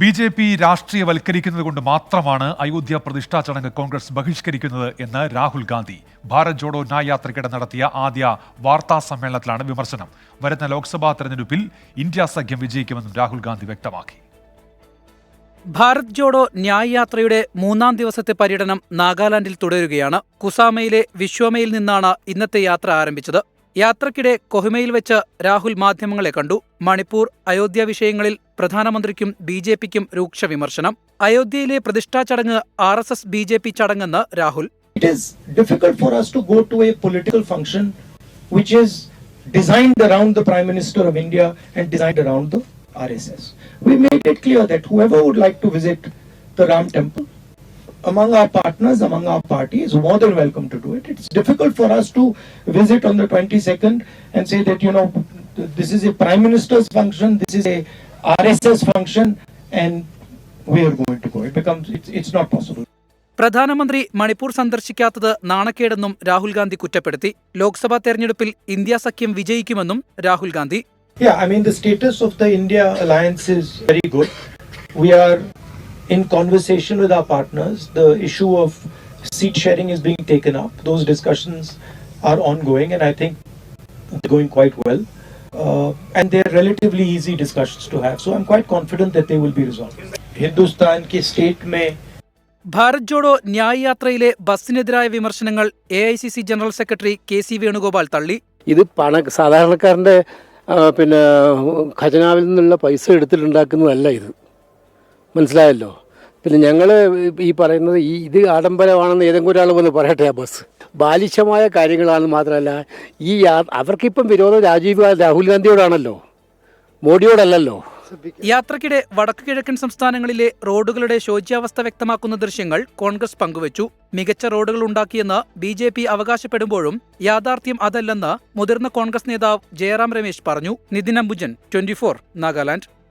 B J P രാഷ്ട്രീയവൽക്കരിക്കുന്നത് കൊണ്ട് മാത്രമാണ് അയോധ്യ പ്രതിഷ്ഠാ ചടങ്ങ് കോൺഗ്രസ് ബഹിഷ്കരിക്കുന്നത് എന്ന് രാഹുൽ ഗാന്ധി. ഭാരത് ജോഡോ ന്യായ യാത്രയ്ക്കിടെ നടത്തിയ ആദ്യ വാർത്താ സമ്മേളനത്തിലാണ് വിമർശനം. വരുന്ന ലോക്സഭാ തെരഞ്ഞെടുപ്പിൽ ഇന്ത്യ സഖ്യം വിജയിക്കുമെന്നും രാഹുൽ ഗാന്ധി വ്യക്തമാക്കി. ഭാരത് ജോഡോ ന്യായ യാത്രയുടെ മൂന്നാം ദിവസത്തെ പര്യടനം നാഗാലാൻഡിൽ തുടരുകയാണ്. കുസാമയിലെ വിശ്വമയിൽ നിന്നാണ് ഇന്നത്തെ യാത്ര ആരംഭിച്ചത്. യാത്രക്കിടെ കൊഹിമയിൽ വെച്ച് രാഹുൽ മാധ്യമങ്ങളെ കണ്ടു മണിപ്പൂർ അയോധ്യ വിഷയങ്ങളിൽ പ്രധാനമന്ത്രിക്കും ബി ജെ പിക്കും രൂക്ഷ വിമർശനം അയോധ്യയിലെ പ്രതിഷ്ഠാ ചടങ്ങ് R S S B J P ചടങ്ങെന്ന് Rahul it is difficult us which is designed around the Prime Minister of India and designed around the RSS. We made it clear that whoever would like to visit the Ram Temple among our partners, among our party, is more than welcome to do it. It's difficult for us to visit on the 22nd and say that, you know, this is a Prime Minister's function, this is a RSS function, and we are going to go. It becomes, it's, it's not possible. പ്രധാനമന്ത്രി മണിപ്പൂർ സന്ദർശിക്കാത്തത് നാണക്കേടെന്നും രാഹുൽ ഗാന്ധി കുറ്റപ്പെടുത്തി ലോക്സഭാ തെരഞ്ഞെടുപ്പിൽ India സഖ്യം വിജയിക്കുമെന്നും Rahul Gandhi Yeah, I mean, the status of the India alliance is very good. We are in conversation with our partners. The issue of seat sharing is being taken up. Those discussions are ongoing, and I think they're going quite well. Uh, and they're relatively easy discussions to have. So I'm quite confident that they will be resolved. Hindustan ki state mein Bharat Jodo ന്യായയാത്രയിലെ ബസ്സിനെതിരായ വിമർശനങ്ങൾ A I C C general secretary K C Venugopal തള്ളി ഇത് പണ സാധാരണക്കാരന്റെ പിന്നെ ഖജനാവിൽ നിന്നുള്ള പൈസ എടുത്തിട്ടുണ്ടാക്കുന്നതല്ല ഇത് മനസ്സിലായല്ലോ? പിന്നെ ഞങ്ങൾ ഈ പറയുന്നത് ഈ ഇത് ആഡംബരമാണെന്ന് ഏതെങ്കിലും ഒരാൾ വന്ന് പറയട്ടെ ആ ബസ്. ബാലിശമായ കാര്യങ്ങളാണെന്ന് മാത്രമല്ല ഈ അവർക്കിപ്പം വിരോധം രാജീവ് രാഹുൽ ഗാന്ധിയോടാണല്ലോ? മോഡിയോടല്ലല്ലോ? യാത്രക്കിടെ വടക്കു കിഴക്കൻ സംസ്ഥാനങ്ങളിലെ റോഡുകളുടെ ശോച്യാവസ്ഥ വ്യക്തമാക്കുന്ന ദൃശ്യങ്ങൾ കോൺഗ്രസ് പങ്കുവച്ചു. മികച്ച റോഡുകൾ ഉണ്ടാക്കിയെന്ന് ബി ജെ പി അവകാശപ്പെടുമ്പോഴും യാഥാർത്ഥ്യം അതല്ലെന്ന് മുതിർന്ന കോൺഗ്രസ് നേതാവ് ജയറാം രമേശ് പറഞ്ഞു. നിതിൻ അംബുജൻ ട്വന്റി നാഗാലാൻഡ്.